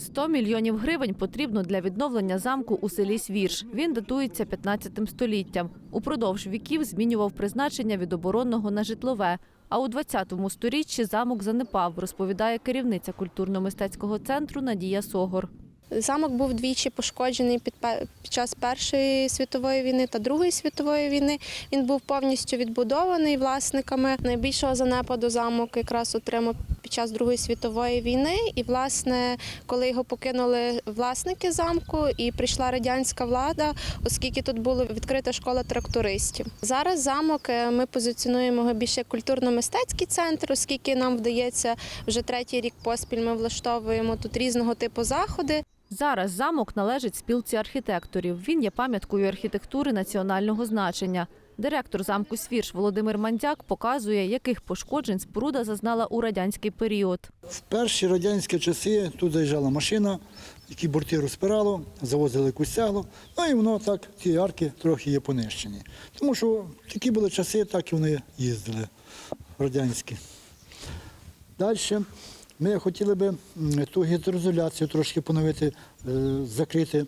100 мільйонів гривень потрібно для відновлення замку у селі Свірш. Він датується 15 століттям. Упродовж віків змінював призначення від оборонного на житлове. А у 20 сторіччі замок занепав, розповідає керівниця культурно-мистецького центру Надія Согор. Замок був двічі пошкоджений під, під час Першої світової війни та Другої світової війни. Він був повністю відбудований власниками. Найбільшого занепаду замок якраз отримав під час Другої світової війни. І, власне, коли його покинули власники замку, і прийшла радянська влада, оскільки тут була відкрита школа трактористів. Зараз замок е, ми позиціонуємо його більше як культурно-мистецький центр, оскільки нам вдається вже третій рік поспіль. Ми влаштовуємо тут різного типу заходи. Зараз замок належить спілці архітекторів. Він є пам'яткою архітектури національного значення. Директор замку Свірш Володимир Мандяк показує, яких пошкоджень споруда зазнала у радянський період. В перші радянські часи тут заїжджала машина, які борти розпирало, завозили якусь ну і воно так, ці арки трохи є понищені. Тому що такі були часи, так і вони їздили радянські. Далі ми хотіли би ту гідроізоляцію трошки поновити, е, закрити.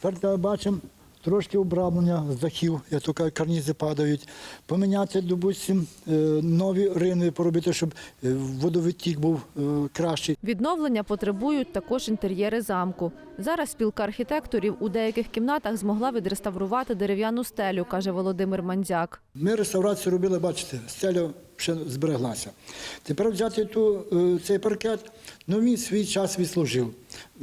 Тепер бачимо трошки обрамлення з дахів, як то карнізи падають, поміняти, допустим, е, нові рини поробити, щоб е, водовитік був е, кращий. Відновлення потребують також інтер'єри замку. Зараз спілка архітекторів у деяких кімнатах змогла відреставрувати дерев'яну стелю, каже Володимир Мандзяк. Ми реставрацію робили, бачите, стеля ще збереглася. Тепер взяти ту, е, цей паркет, ну він свій час відслужив.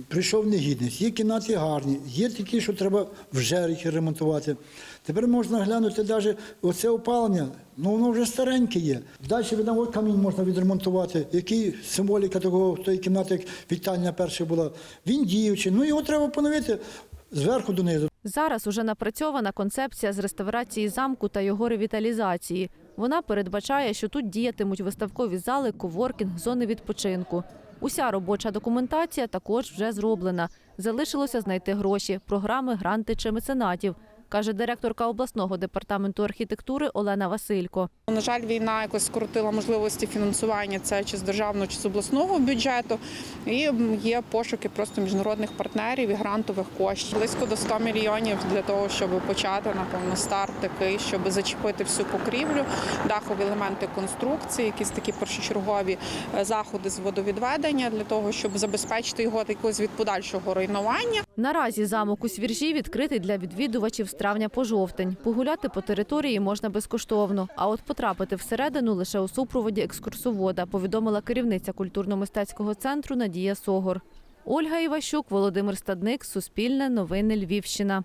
Прийшов негідність. Є кімнати гарні, є такі, що треба вже їх ремонтувати. Тепер можна глянути навіть оце опалення, ну воно вже стареньке є. Далі видно, от камінь можна відремонтувати. Який символіка такого тої кімнати, як вітальня перша була. Він діючий, ну його треба поновити зверху донизу. Зараз уже напрацьована концепція з реставрації замку та його ревіталізації. Вона передбачає, що тут діятимуть виставкові зали, коворкінг, зони відпочинку. Уся робоча документація також вже зроблена. Залишилося знайти гроші, програми, гранти чи меценатів, каже директорка обласного департаменту архітектури Олена Василько. На жаль, війна якось скоротила можливості фінансування це чи з державного, чи з обласного бюджету. І є пошуки просто міжнародних партнерів і грантових коштів. Близько до 100 мільйонів для того, щоб почати напевно старт такий, щоб зачепити всю покрівлю, дахові елементи конструкції, якісь такі першочергові е, заходи з водовідведення для того, щоб забезпечити його якось від подальшого руйнування. Наразі замок у Свіржі відкритий для відвідувачів з травня по жовтень. Погуляти по території можна безкоштовно, а от потрапити всередину лише у супроводі екскурсовода, повідомила керівниця культурно-мистецького центру Надія Согор. Ольга Іващук, Володимир Стадник, Суспільне, Новини Львівщина.